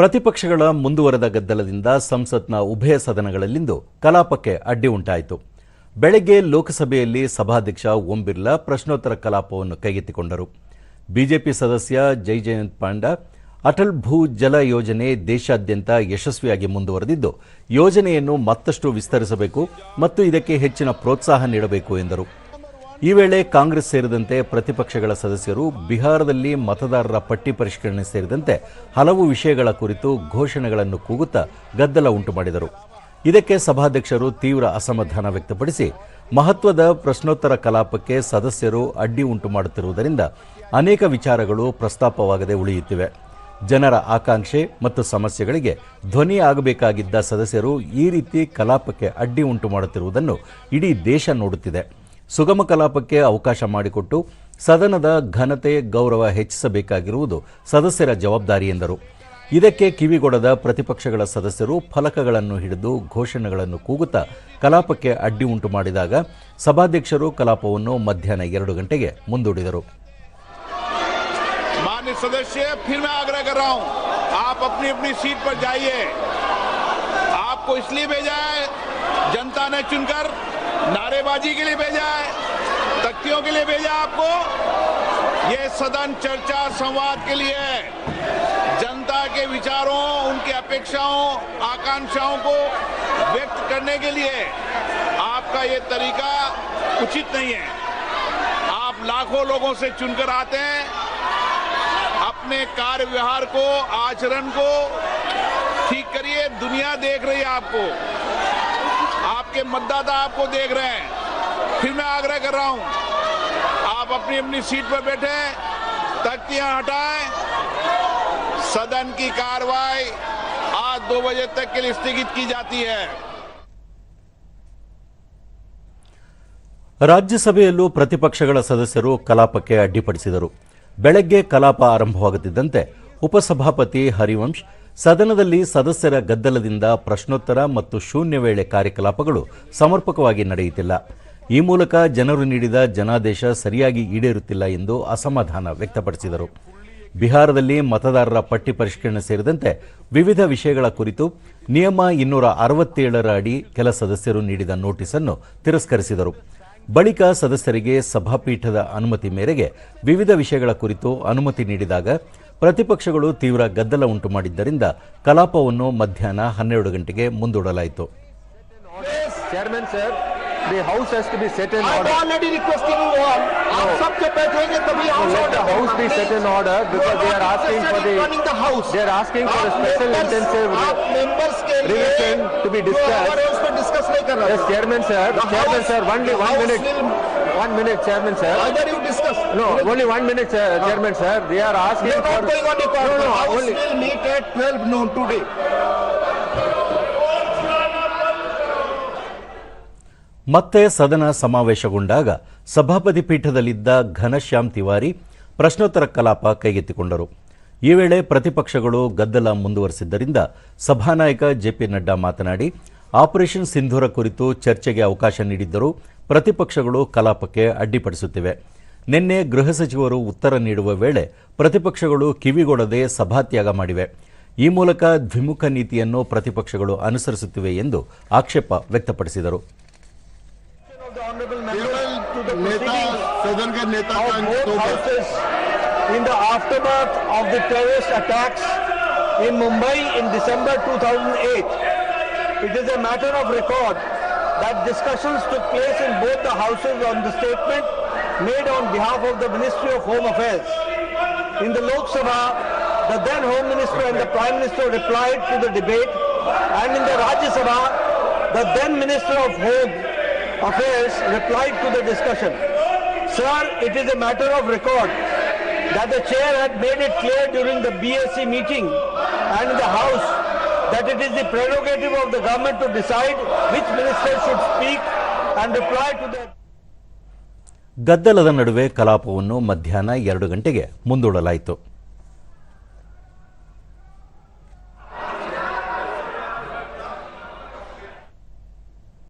ಪ್ರತಿಪಕ್ಷಗಳ ಮುಂದುವರೆದ ಗದ್ದಲದಿಂದ ಸಂಸತ್ನ ಉಭಯ ಸದನಗಳಲ್ಲಿಂದು ಕಲಾಪಕ್ಕೆ ಅಡ್ಡಿ ಉಂಟಾಯಿತು. ಬೆಳಗ್ಗೆ ಲೋಕಸಭೆಯಲ್ಲಿ ಸಭಾಧ್ಯಕ್ಷ ಓಂ ಬಿರ್ಲಾ ಪ್ರಶ್ನೋತ್ತರ ಕಲಾಪವನ್ನು ಕೈಗೆತ್ತಿಕೊಂಡರು. ಬಿಜೆಪಿ ಸದಸ್ಯ ಜೈಜಯಂತ್ ಪಾಂಡಾ, ಅಟಲ್ ಭೂ ಜಲ ಯೋಜನೆ ದೇಶಾದ್ಯಂತ ಯಶಸ್ವಿಯಾಗಿ ಮುಂದುವರೆದಿದ್ದು, ಯೋಜನೆಯನ್ನು ಮತ್ತಷ್ಟು ವಿಸ್ತರಿಸಬೇಕು ಮತ್ತು ಇದಕ್ಕೆ ಹೆಚ್ಚಿನ ಪ್ರೋತ್ಸಾಹ ನೀಡಬೇಕು ಎಂದರು. ಈ ವೇಳೆ ಕಾಂಗ್ರೆಸ್ ಸೇರಿದಂತೆ ಪ್ರತಿಪಕ್ಷಗಳ ಸದಸ್ಯರು ಬಿಹಾರದಲ್ಲಿ ಮತದಾರರ ಪಟ್ಟಿ ಪರಿಷ್ಕರಣೆ ಸೇರಿದಂತೆ ಹಲವು ವಿಷಯಗಳ ಕುರಿತು ಘೋಷಣೆಗಳನ್ನು ಕೂಗುತ್ತಾ ಗದ್ದಲ ಉಂಟು ಮಾಡಿದರು. ಇದಕ್ಕೆ ಸಭಾಧ್ಯಕ್ಷರು ತೀವ್ರ ಅಸಮಾಧಾನ ವ್ಯಕ್ತಪಡಿಸಿ, ಮಹತ್ವದ ಪ್ರಶ್ನೋತ್ತರ ಕಲಾಪಕ್ಕೆ ಸದಸ್ಯರು ಅಡ್ಡಿ ಉಂಟು ಮಾಡುತ್ತಿರುವುದರಿಂದ ಅನೇಕ ವಿಚಾರಗಳು ಪ್ರಸ್ತಾಪವಾಗದೆ ಉಳಿಯುತ್ತಿವೆ. ಜನರ ಆಕಾಂಕ್ಷೆ ಮತ್ತು ಸಮಸ್ಯೆಗಳಿಗೆ ಧ್ವನಿ ಆಗಬೇಕಾಗಿದ್ದ ಸದಸ್ಯರು ಈ ರೀತಿ ಕಲಾಪಕ್ಕೆ ಅಡ್ಡಿ ಉಂಟು ಮಾಡುತ್ತಿರುವುದನ್ನು ಇಡೀ ದೇಶ ನೋಡುತ್ತಿದೆ. ಸುಗಮ ಕಲಾಪಕ್ಕೆ ಅವಕಾಶ ಮಾಡಿಕೊಟ್ಟು ಸದನದ ಘನತೆ ಗೌರವ ಹೆಚ್ಚಿಸಬೇಕಾಗಿರುವುದು ಸದಸ್ಯರ ಜವಾಬ್ದಾರಿ ಎಂದರು. ಇದಕ್ಕೆ ಕಿವಿಗೊಡದ ಪ್ರತಿಪಕ್ಷಗಳ ಸದಸ್ಯರು ಫಲಕಗಳನ್ನು ಹಿಡಿದು ಘೋಷಣೆಗಳನ್ನು ಕೂಗುತ್ತಾ ಕಲಾಪಕ್ಕೆ ಅಡ್ಡಿ ಉಂಟು ಮಾಡಿದಾಗ ಸಭಾಧ್ಯಕ್ಷರು ಕಲಾಪವನ್ನು ಮಧ್ಯಾಹ್ನ ಎರಡು ಗಂಟೆಗೆ ಮುಂದೂಡಿದರು. ಜನತಾ नारेबाजी के लिए भेजा है, तख्तियों के लिए भेजा आपको। ये सदन चर्चा संवाद के लिए है। जनता के विचारों, उनकी अपेक्षाओं, आकांक्षाओं को व्यक्त करने के लिए आपका ये तरीका उचित नहीं है। आप लाखों लोगों से चुनकर आते हैं। अपने कार्य व्यवहार को, आचरण को ठीक करिए। दुनिया देख रही है आपको। आपके मतदाता आपको देख रहे हैं। फिर मैं आग्रह कर रहा हूं आप अपनी अपनी सीट पर बैठे तख्तियां हटाएं सदन की कार्रवाई आज दो बजे तक के लिए स्थगित की जाती है ರಾಜ್ಯಸಭೆಯಲ್ಲೂ ಪ್ರತಿಪಕ್ಷಗಳ ಸದಸ್ಯರು ಕಲಾಪಕ್ಕೆ ಅಡ್ಡಿಪಡಿಸಿದರು ಬೆಳಗ್ಗೆ ಕಲಾಪ ಆರಂಭವಾಗುತ್ತಿದ್ದಂತೆ ಉಪಸಭಾಪತಿ ಹರಿವಂಶ್ ಸದನದಲ್ಲಿ ಸದಸ್ಯರ ಗದ್ದಲದಿಂದ ಪ್ರಶ್ನೋತ್ತರ ಮತ್ತು ಶೂನ್ಯ ವೇಳೆ ಕಾರ್ಯಕಲಾಪಗಳು ಸಮರ್ಪಕವಾಗಿ ನಡೆಯುತ್ತಿಲ್ಲ ಈ ಮೂಲಕ ಜನರು ನೀಡಿದ ಜನಾದೇಶ ಸರಿಯಾಗಿ ಈಡೇರುತ್ತಿಲ್ಲ ಎಂದು ಅಸಮಾಧಾನ ವ್ಯಕ್ತಪಡಿಸಿದರು. ಬಿಹಾರದಲ್ಲಿ ಮತದಾರರ ಪಟ್ಟಿ ಪರಿಷ್ಕರಣೆ ಸೇರಿದಂತೆ ವಿವಿಧ ವಿಷಯಗಳ ಕುರಿತು ನಿಯಮ ಇನ್ನೂರ ಅರವತ್ತೇಳರ ಅಡಿ ಕೆಲ ಸದಸ್ಯರು ನೀಡಿದ ನೋಟಿಸನ್ನು ತಿರಸ್ಕರಿಸಿದರು. ಬಳಿಕ ಸದಸ್ಯರಿಗೆ ಸಭಾಪೀಠದ ಅನುಮತಿ ಮೇರೆಗೆ ವಿವಿಧ ವಿಷಯಗಳ ಕುರಿತು ಅನುಮತಿ ನೀಡಿದಾಗ ಪ್ರತಿಪಕ್ಷಗಳು ತೀವ್ರ ಗದ್ದಲ ಉಂಟು ಮಾಡಿದ್ದರಿಂದ ಕಲಾಪವನ್ನು ಮಧ್ಯಾಹ್ನ ಹನ್ನೆರಡು ಗಂಟೆಗೆ ಮುಂದೂಡಲಾಯಿತು. The house has to be set in I'm order. already requesting you all. आप सब जब बैठेंगे तभी house let order the house be set in order because they are asking for the the house. they are asking for a special intensive members के revision to be discussed. नहीं कर रहे Yes, Chairman sir, The Chairman house- sir, one, one minute, one minute, Chairman sir. Either you discuss. No, only one minute, sir, Chairman sir. They are asking You're for. not going on record. No, no, house only. will meet at 12 noon today. ಮತ್ತೆ ಸದನ ಸಮಾವೇಶಗೊಂಡಾಗ ಸಭಾಪತಿ ಪೀಠದಲ್ಲಿದ್ದ ಘನಶ್ಯಾಮ್ ತಿವಾರಿ ಪ್ರಶ್ನೋತ್ತರ ಕಲಾಪ ಕೈಗೆತ್ತಿಕೊಂಡರು. ಈ ವೇಳೆ ಪ್ರತಿಪಕ್ಷಗಳು ಗದ್ದಲ ಮುಂದುವರೆಸಿದ್ದರಿಂದ ಸಭಾನಾಯಕ ಜೆಪಿ ನಡ್ಡಾ ಮಾತನಾಡಿ, ಆಪರೇಷನ್ ಸಿಂಧೂರ ಕುರಿತು ಚರ್ಚೆಗೆ ಅವಕಾಶ ನೀಡಿದ್ದರೂ ಪ್ರತಿಪಕ್ಷಗಳು ಕಲಾಪಕ್ಕೆ ಅಡ್ಡಿಪಡಿಸುತ್ತಿವೆ. ನಿನ್ನೆ ಗೃಹ ಸಚಿವರು ಉತ್ತರ ನೀಡುವ ವೇಳೆ ಪ್ರತಿಪಕ್ಷಗಳು ಕಿವಿಗೊಡದೆ ಸಭಾತ್ಯಾಗ ಮಾಡಿವೆ. ಈ ಮೂಲಕ ದ್ವಿಮುಖ ನೀತಿಯನ್ನು ಪ್ರತಿಪಕ್ಷಗಳು ಅನುಸರಿಸುತ್ತಿವೆ ಎಂದು ಆಕ್ಷೇಪ ವ್ಯಕ್ತಪಡಿಸಿದರು. नेता सदन के नेता का Of both तो houses in the aftermath of the terrorist attacks in Mumbai in December 2008. It is a matter of record that discussions took place in both the houses on the statement made on behalf of the Ministry of Home Affairs. In the Lok Sabha, the then Home Minister and the Prime Minister replied to the debate, and in the Rajya Sabha, the then Minister of Home Affairs replied to the discussion. Sir, it is a matter of record that the chair had made it clear during the BSc meeting and the House that it is the prerogative of the government to decide which minister should speak and reply to the ಗದ್ದಲದ ನಡುವೆ ಕಲಾಪವನ್ನು ಮಧ್ಯಾಹ್ನ ಎರಡು ಗಂಟೆಗೆ ಮುಂದೂಡಲಾಯಿತು